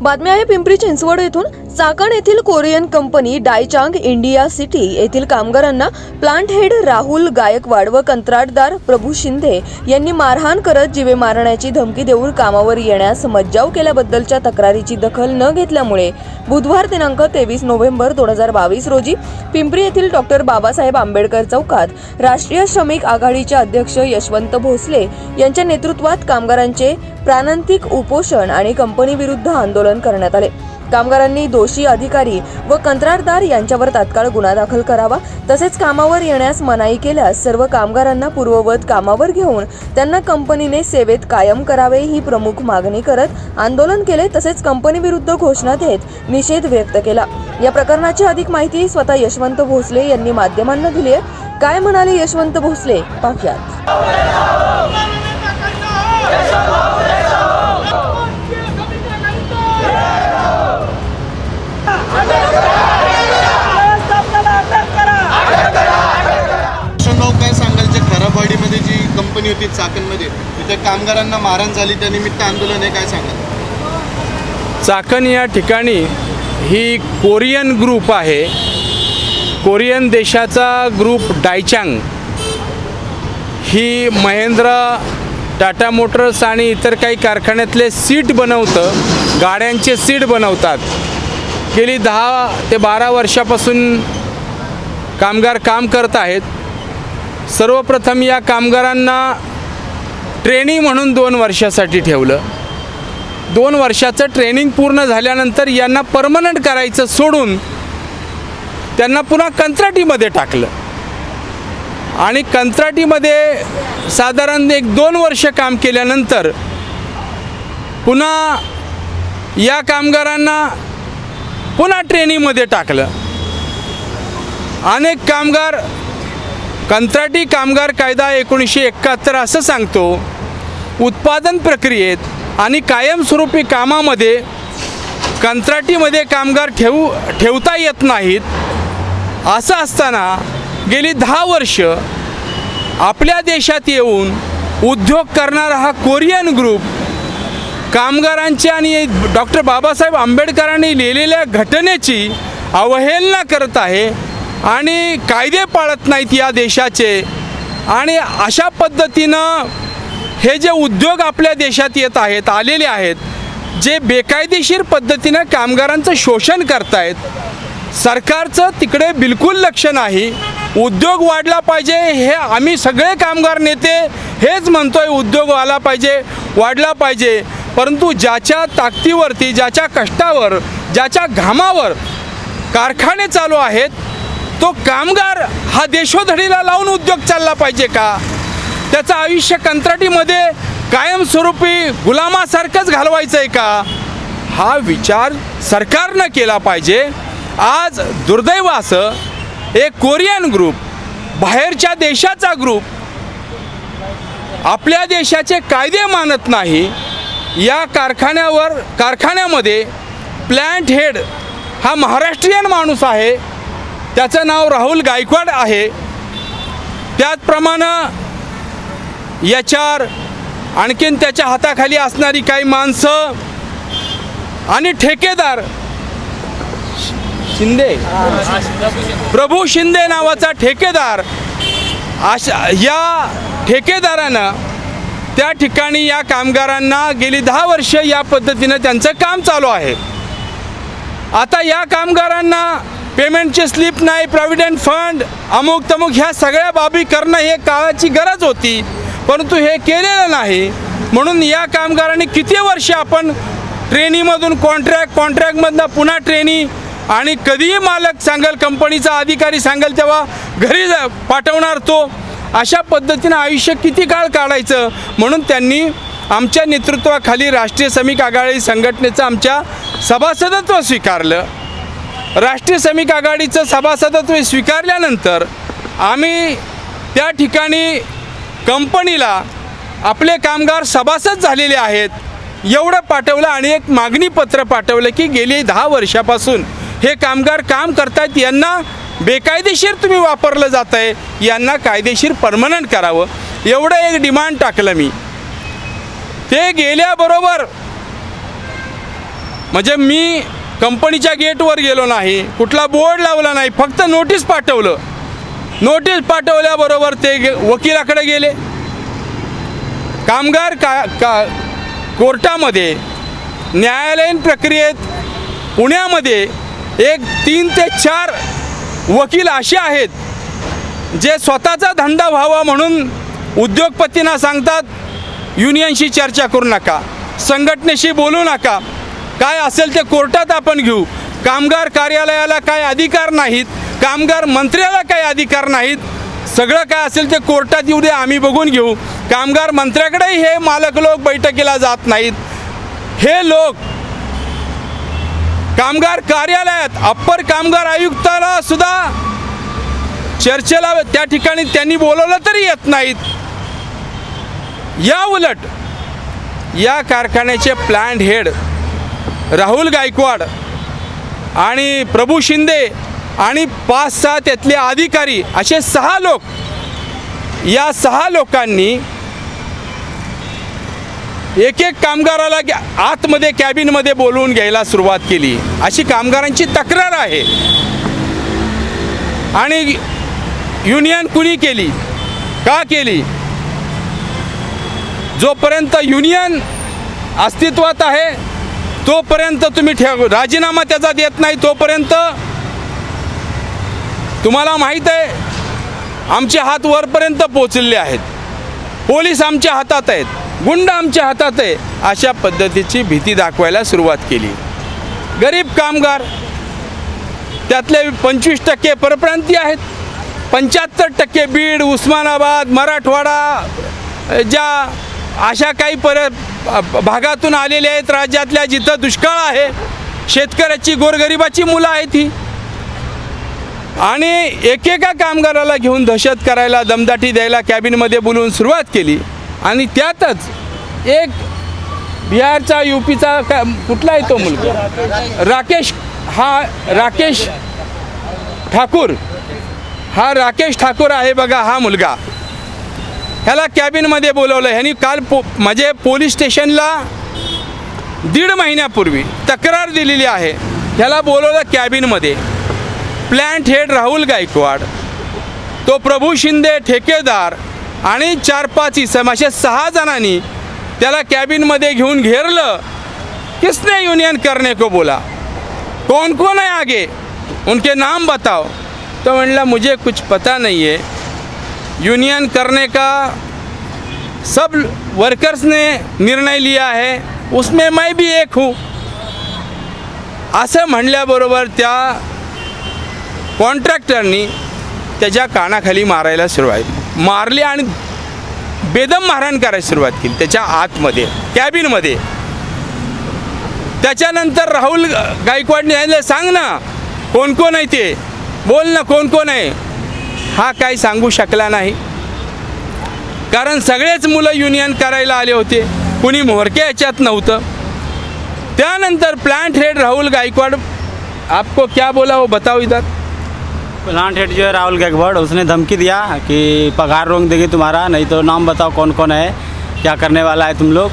बातमी आहे पिंपरी चिंचवड येथून चाकण येथील Korean company Daechang India city येथील कामगारांना प्लांट हेड राहुल गायकवाड व कंत्राटदार प्रभू शिंदे यांनी मारहाण करत जीवे मारण्याची धमकी देऊन कामावर येण्यास मज्जाव केल्याबद्दलच्या तक्रारीची दखल न घेतल्यामुळे बुधवार दिनांक तेवीस नोव्हेंबर दोन हजार बावीस रोजी पिंपरी येथील डॉक्टर बाबासाहेब आंबेडकर चौकात राष्ट्रीय श्रमिक आघाडीचे अध्यक्ष यशवंत भोसले यांच्या नेतृत्वात कामगारांचे प्राणांतिक उपोषण आणि कंपनीविरुद्ध आंदोलन करण्यात आले. कामगारांनी दोषी अधिकारी व कंत्राटदार यांच्यावर तात्काळ गुन्हा दाखल करावा तसेच कामावर येण्यास मनाई केल्यास सर्व कामगारांना पूर्ववत कामावर घेऊन त्यांना कंपनीने सेवेत कायम करावे ही प्रमुख मागणी करत आंदोलन केले तसेच कंपनीविरुद्ध घोषणा देत निषेध व्यक्त केला. या प्रकरणाची अधिक माहिती स्वतः यशवंत भोसले यांनी माध्यमांना दिली आहे काय म्हणाले यशवंत भोसले? पाहुयात भाऊ काय सांगाल जे खराबवाडीमध्ये जी कंपनी होती चाकणमध्ये. तिथे कामगारांना मारहाण झाली त्यानिमित्त आंदोलन आहे काय सांगा चाकण या ठिकाणी ही कोरियन ग्रुप आहे. कोरियन देशाचा ग्रुप डायचांग. ही महिंद्रा टाटा मोटर्स आणि इतर काही कारखान्यातले सीट बनवतं गाड्यांचे सीट बनवतात. गेली दहा ते बारा वर्षापासून कामगार काम करत आहेत. सर्वप्रथम या कामगारांना ट्रेनिंग म्हणून दोन वर्षासाठी ठेवलं. दोन वर्षाचं ट्रेनिंग पूर्ण झाल्यानंतर यांना परमनंट करायचं सोडून त्यांना पुन्हा कंत्राटीमध्ये टाकलं. आणि कंत्राटीमध्ये साधारण एक दोन वर्ष काम केल्यानंतर पुन्हा या कामगारांना पुन्हा ट्रेनिंगमध्ये टाकलं. अनेक कामगार कंत्राटी कामगार कायदा एकोणीसशे एकाहत्तर असं सांगतो उत्पादन प्रक्रियेत आणि कायमस्वरूपी कामामध्ये कंत्राटीमध्ये कामगार ठेवू ठेवता येत नाहीत असं असताना गेली दहा वर्ष आपल्या देशात येऊन उद्योग करणारा हा कोरियन ग्रुप कामगारांचे आणि डॉक्टर बाबासाहेब आंबेडकरांनी लिहिलेल्या घटनेची अवहेलना करत आहे. आणि कायदे पाळत नाहीत या देशाचे. आणि अशा पद्धतीनं हे जे उद्योग आपल्या देशात येत आहेत आलेले आहेत जे बेकायदेशीर पद्धतीनं कामगारांचं शोषण करतायत सरकारचं तिकडे बिलकुल लक्ष नाही. उद्योग वाढला पाहिजे हे आम्ही सगळे कामगार नेते हेच म्हणतोय उद्योग आला पाहिजे वाढला पाहिजे. परंतु ज्याच्या ताकदीवरती ज्याच्या कष्टावर ज्याच्या घामावर कारखाने चालू आहेत तो कामगार हा देशोधडीला लावून उद्योग चालला पाहिजे का? त्याचं आयुष्य कंत्राटीमध्ये कायमस्वरूपी गुलामासारखंच घालवायचं आहे का? हा विचार सरकारनं केला पाहिजे. आज दुर्दैव असं एक कोरियन ग्रुप बाहेरच्या देशाचा ग्रुप आपल्या देशाचे कायदे मानत नाही. या कारखान्यावर कारखान्यामध्ये प्लॅन्ट हेड हा महाराष्ट्रीयन माणूस आहे. त्याचं नाव राहुल गायकवाड आहे. त्याचप्रमाणे याच्यावर आणखीन त्याच्या हाताखाली असणारी काही माणसं आणि ठेकेदार शिंदे. प्रभू शिंदे नावाचा ठेकेदार अशा या ठेकेदारानं त्या ठिकाणी या कामगारांना गेली दहा वर्ष या पद्धतीनं त्यांचं काम चालू आहे. आता या कामगारांना पेमेंटची स्लिप नाही प्रॉव्हिडंट फंड अमुक तमुक ह्या सगळ्या बाबी करणं हे काळाची गरज होती. परंतु हे केलेलं नाही. म्हणून या कामगारांनी किती वर्ष आपण ट्रेनीमधून कॉन्ट्रॅक्ट कॉन्ट्रॅक्टमधनं पुन्हा ट्रेनी आणि कधीही मालक सांगेल कंपनीचा अधिकारी सांगेल तेव्हा घरी जा- पाठवणार तो. अशा पद्धतीनं आयुष्य किती काळ काढायचं? म्हणून त्यांनी आमच्या नेतृत्वाखाली राष्ट्रीय श्रमिक आघाडी संघटनेचं आमच्या सभासदत्व स्वीकारलं. राष्ट्रीय श्रमिक आघाडीचं सभासदत्व स्वीकारल्यानंतर आम्ही त्या ठिकाणी कंपनीला आपले कामगार सभासद झालेले आहेत एवढं पाठवलं आणि एक मागणी पत्र पाठवलं की गेली दहा वर्षापासून हे कामगार काम करतायत यांना बेकायदेशीर तुम्ही वापरलं जात आहे यांना कायदेशीर परमनंट करावं. एवढं एक डिमांड टाकलं मी. ते गेल्याबरोबर म्हणजे मी कंपनीच्या गेटवर गेलो नाही कुठला बोर्ड लावला नाही फक्त नोटीस पाठवलं. नोटीस पाठवल्याबरोबर ते गे वकिलाकडे गेले. कामगार का का कोर्टामध्ये न्यायालयीन प्रक्रियेत पुण्यामध्ये एक तीन ते चार वकील असे आहेत जे स्वतःचा धंदा व्हावा म्हणून उद्योगपतींना सांगतात युनियनशी चर्चा करू नका संघटनेशी बोलू नका काय असेल ते कोर्टात आपण घेऊ. कामगार कार्यालयाला काय अधिकार नाहीत कामगार मंत्र्याला काय अधिकार नाहीत सगळं काय असेल ते कोर्टात येऊ दे आम्ही बघून घेऊ. कामगार मंत्र्याकडेही हे मालक लोक बैठकीला जात नाहीत. हे लोक कामगार कार्यालयात अप्पर कामगार आयुक्ताला सुद्धा चर्चेला त्या ठिकाणी त्यांनी बोलवलं तरी येत नाहीत. या उलट या कारखान्याचे प्लॅन्ड हेड राहुल गायकवाड आणि प्रभू शिंदे आणि पाच सहा त्यातले अधिकारी असे सहा लोक या सहा लोकांनी एक एक कामगाराला आतमध्ये कॅबिनमध्ये बोलवून घ्यायला सुरुवात केली. अशी कामगारांची तक्रार आहे. आणि युनियन कुणी केली? का केली? जोपर्यंत युनियन अस्तित्वात आहे तोपर्यंत तुम्ही ठेव राजीनामा त्याचा देत नाही तोपर्यंत. तुम्हाला माहीत आहे आमचे हात वरपर्यंत पोचलेले आहेत. पोलीस आमच्या हातात आहेत गुंड आमच्या हातात आहे अशा पद्धतीची भीती दाखवायला सुरुवात केली. गरीब कामगार त्यातले पंचवीस टक्के परप्रांतीय आहेत पंच्याहत्तर टक्के बीड उस्मानाबाद मराठवाडा ज्या अशा काही पर भागातून आलेले आहेत. राज्यातल्या जिथं दुष्काळ आहे शेतकऱ्याची गोरगरिबाची मुलं आहेत ही. आणि एकेका कामगाराला घेऊन दहशत करायला दमदाटी द्यायला कॅबिनमध्ये बोलवून सुरुवात केली. आणि त्यातच एक बिहारचा यू पीचा का कुठला आहे तो मुलगा? राकेश हा राकेश ठाकूर. हा राकेश ठाकूर आहे बघा हा मुलगा. ह्याला कॅबिनमध्ये बोलवलं. ह्यांनी काल पो म्हणजे पोलीस स्टेशनला दीड महिन्यापूर्वी तक्रार दिलेली आहे. ह्याला बोलवलं कॅबिनमध्ये प्लॅन्ट हेड राहुल गायकवाड तो प्रभू शिंदे ठेकेदार आणि चार पाच इसम असे सहा जणांनी त्याला कॅबिनमध्ये घेऊन घेरलं. किसने यूनियन करने को बोला? कौन कौन है आगे? उनके नाम बताओ. तो म्हणला मुझे कुछ पता नहीं है. यूनियन करने का सब वर्कर्स ने निर्णय लिया है उसमें मैं भी एक हूँ। असं म्हणल्याबरोबर त्या कॉन्ट्रॅक्टरनी त्याच्या कानाखाली मारायला सुरुवात मारली आणि बेदम मारहाण करायला सुरुवात केली त्याच्या आतमध्ये कॅबिनमध्ये त्याच्यानंतर राहुल गायकवाडने सांग ना कोण कोण आहे ते? बोल ना कोण कोण आहे? हा काही सांगू शकला नाही. कारण सगळेच मुलं युनियन करायला आले होते. कुणी मोहरक्या याच्यात नव्हतं. त्यानंतर प्लांट हेड राहुल गायकवाड आपको क्या बोला वो बताओ इधर. प्लांट हेड जो है राहुल गायकवाड़ उसने धमकी दिया कि पगार रोक देगी तुम्हारा नहीं तो नाम बताओ कौन कौन है क्या करने वाला है तुम लोग.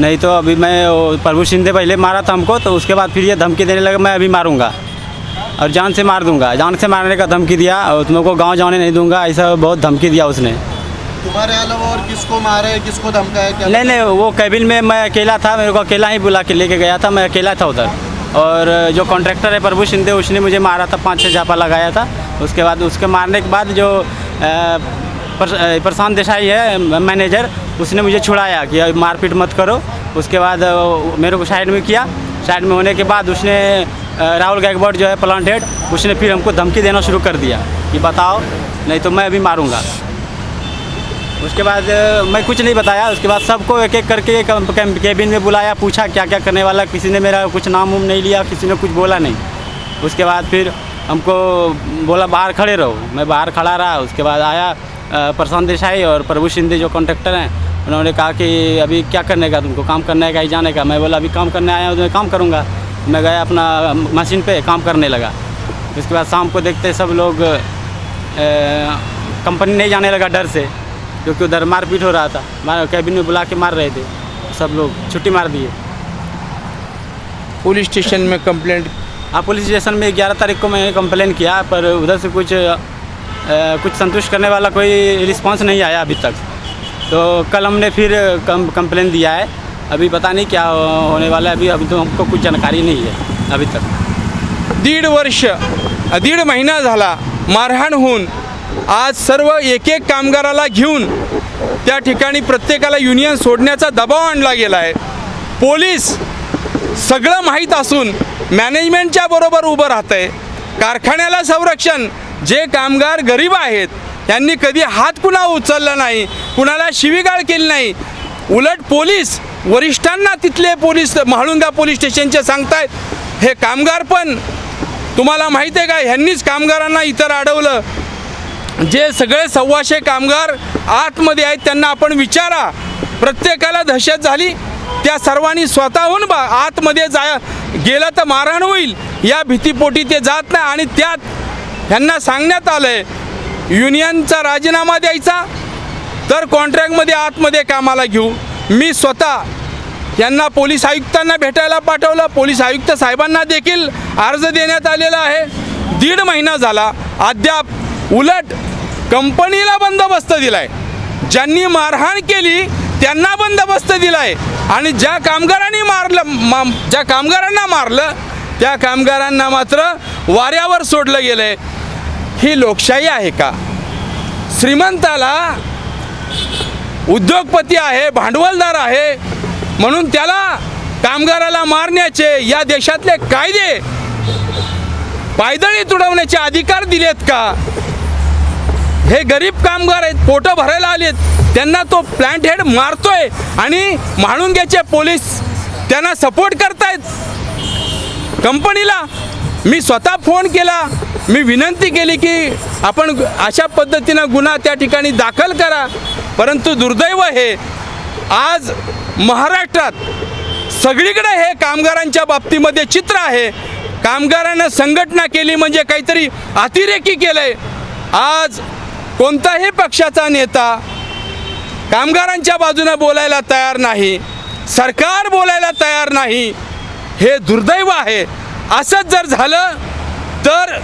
नहीं तो अभी मैं वो प्रभु शिंदे पहले मारा था हमको तो उसके बाद फिर ये धमकी देने लगा मैं अभी मारूंगा. और जान से मार दूँगा। जान से मारने का धमकी दिया और तुम लोग को गाँव जाने नहीं दूँगा ऐसा बहुत धमकी दिया उसने। तुम्हारे अलावा और किसको मारे किसको धमकाया क्या नहीं नहीं वो कैबिन में मैं अकेला था मेरे को अकेला ही बुला के लेके गया था मैं अकेला था उधर। और जो कॉन्ट्रैक्टर है प्रभु शिंदे उसने मुझे मारा था पाँच छः झापा लगाया था। उसके बाद उसके मारने के बाद जो पर- प्रशांत देसाई है मैनेजर उसने मुझे छुड़ाया कि मारपीट मत करो। उसके बाद मेरे को साइड में किया। साइड में होने के बाद उसने राहुल गायकवाड़ जो है प्लांट हेड उसने फिर हमको धमकी देना शुरू कर दिया कि बताओ, नहीं तो मैं अभी मारूँगा। उसके बाद मैं कुछ नहीं बताया। उसके बाद सबको एक एक करके केबिन में बुलाया, पूछा क्या क्या करने वाला किसी ने मेरा कुछ नाम वाम नहीं लिया, किसी ने कुछ बोला नहीं। उसके बाद फिर हमको बोला, बाहर खड़े रहो। मैं बाहर खड़ा रहा। उसके बाद आया प्रशांत देसाई और प्रभु शिंदे जो कॉन्ट्रैक्टर हैं, उन्होंने कहा कि अभी क्या करने का, तुमको काम करने का, ही जाने का। मैं बोला, अभी काम करने आया हूँ तो मैं काम करूँगा। मैं गया अपना मशीन पे काम करने लगा। उसके बाद शाम को देखते सब लोग कंपनी नहीं जाने लगा डर से क्योंकि उधर मारपीट हो रहा था। मार कैबिन में बुला के मार रहे थे। सब लोग छुट्टी मार दिए। पुलिस स्टेशन में कंप्लेंट हाँ पुलिस स्टेशन में ग्यारह तारीख को मैंने कंप्लेन किया पर उधर से कुछ अ, कुछ संतुष्ट करने वाला कोई रिस्पांस नहीं आया अभी तक। तो कल हमने फिर कम कंप्लेन दिया है। अभी पता नहीं क्या होने वाला है अभी अभी तो हमको कुछ जानकारी नहीं है अभी तक। दीड वर्ष दीड महिना झाला मारहाण होऊन आज सर्व एक एक कामगाराला घेऊन त्या ठिकाणी प्रत्येकाला युनियन सोडण्याचा दबाव आणला गेला आहे. पोलीस सगळं माहीत असून मॅनेजमेंटच्या बरोबर उभं राहत आहे कारखान्याला संरक्षण जे कामगार गरीब आहेत त्यांनी कधी हात कुणा उचलला नाही कुणाला शिवीगाळ केली नाही उलट पोलीस वरिष्ठांना तिथले पोलीस महाळुंगा पोलीस स्टेशनचे सांगतायत हे कामगार पण तुम्हाला माहिती आहे का ह्यांनीच कामगारांना इतर अडवलं. जे सगळे सव्वाशे कामगार आतमध्ये आहेत त्यांना आपण विचारा. प्रत्येकाला दहशत झाली त्या सर्वांनी स्वतःहून बा आतमध्ये जा गेलं तर मारहाण होईल. या भीतीपोटी ते जात नाही आणि त्यात ह्यांना सांगण्यात आलं आहे युनियनचा राजीनामा द्यायचा तर कॉन्ट्रॅक्टमध्ये आतमध्ये कामाला घेऊ. मी स्वतः यांना पोलीस आयुक्तांना भेटायला पाठवलं. पोलीस आयुक्त साहेबांना देखील अर्ज देण्यात आलेला आहे. दीड महिना झाला अद्याप उलट कंपनीला बंदोबस्त दिलाय. ज्यांनी मारहाण केली त्यांना बंदोबस्त दिलाय. आणि ज्या कामगारांनी मारलं मा ज्या कामगारांना मारलं त्या कामगारांना मात्र वाऱ्यावर सोडलं गेलंय. ही लोकशाही आहे का? श्रीमंताला उद्योगपती आहे भांडवलदार आहे म्हणून त्याला कामगाराला मारण्याचे या देशातले कायदे पायदळी तुडवण्याचे अधिकार दिलेत का? हे गरीब कामगार आहेत पोटं भरायला आलेत त्यांना तो प्लांट हेड मारतोय आणि म्हाळुंग्याचे पोलीस त्यांना सपोर्ट करतायत. कंपनीला मी स्वतः फोन केला मी विनंती केली की आपण अशा पद्धतीनं गुन्हा त्या ठिकाणी दाखल करा. परंतु दुर्दैव हे आज महाराष्ट्रात सगळीकडे हे कामगारांच्या बाबतीमध्ये चित्र आहे. कामगारांना संघटना केली म्हणजे काहीतरी अतिरेकी केलंय. आज कोणताही पक्षाचा नेता कामगारांच्या बाजूने बोलायला तयार नाही सरकार बोलायला तयार नाही हे दुर्दैव आहे. असंच जर झालं तर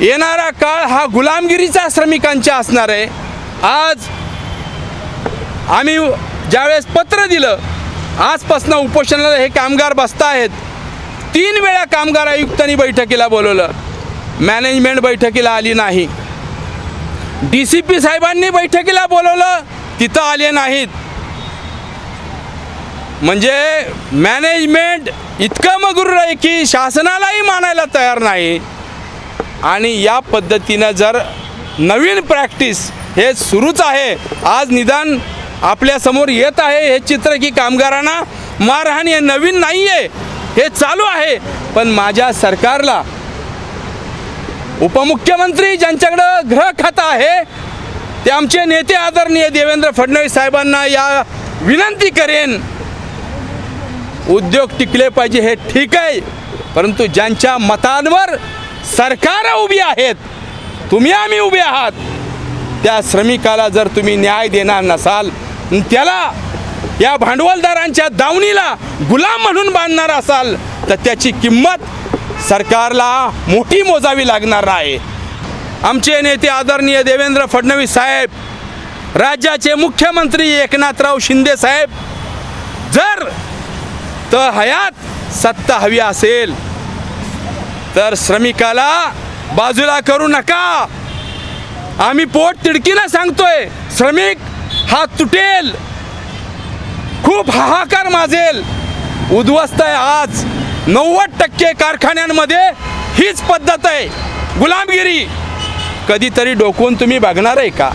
येणारा काळ हा गुलामगिरीचा श्रमिकांच्या असणार आहे. आज आम्ही ज्यावेळेस पत्र दिलं आजपासून उपोषणाला हे कामगार बसता आहेत तीन वेळा कामगार आयुक्तांनी बैठकीला बोलवलं. मॅनेजमेंट बैठकीला आली नाही. डी सी पी साहेबांनी बैठकीला बोलवलं तिथं आले नाहीत. म्हणजे मॅनेजमेंट इतकं मगरूर आहे की शासनालाही मानायला तयार नाही. आणि या पद्धतीनं जर नवीन प्रॅक्टिस हे सुरूच आहे आज निदान आपल्यासमोर येत आहे हे चित्र की कामगारांना मारहाण हे नवीन नाही आहे हे चालू आहे. पण माझ्या सरकारला उपमुख्यमंत्री ज्यांच्याकडं ग्रह खातं आहे ते आमचे नेते आदरणीय देवेंद्र फडणवीस साहेबांना या विनंती करेन उद्योग टिकले पाहिजे हे ठीक आहे परंतु ज्यांच्या मतांवर सरकार उभी आहेत तुम्ही आम्ही उभे आहात. त्या श्रमिकाला जर तुम्ही न्याय देणार नसाल त्याला या भांडवलदारांच्या दावणीला गुलाम म्हणून बांधणार असाल तर त्याची किंमत सरकारला मोठी मोजावी लागणार आहे. आमचे नेते आदरणीय देवेंद्र फडणवीस साहेब राज्याचे मुख्यमंत्री एकनाथराव शिंदे साहेब जर तर हयात सत्ता हवी असेल तर श्रमिकाला बाजूला करू नका. आम्ही पोट तिडकीनं सांगतोय श्रमिक हा तुटेल. खूप हाहाकार माजेल. उद्ध्वस्त आहे आज. नव्वद टक्के कारखान्यांमध्ये हीच पद्धत आहे. गुलामगिरी. कधीतरी डोकून तुम्ही बघणार आहे का?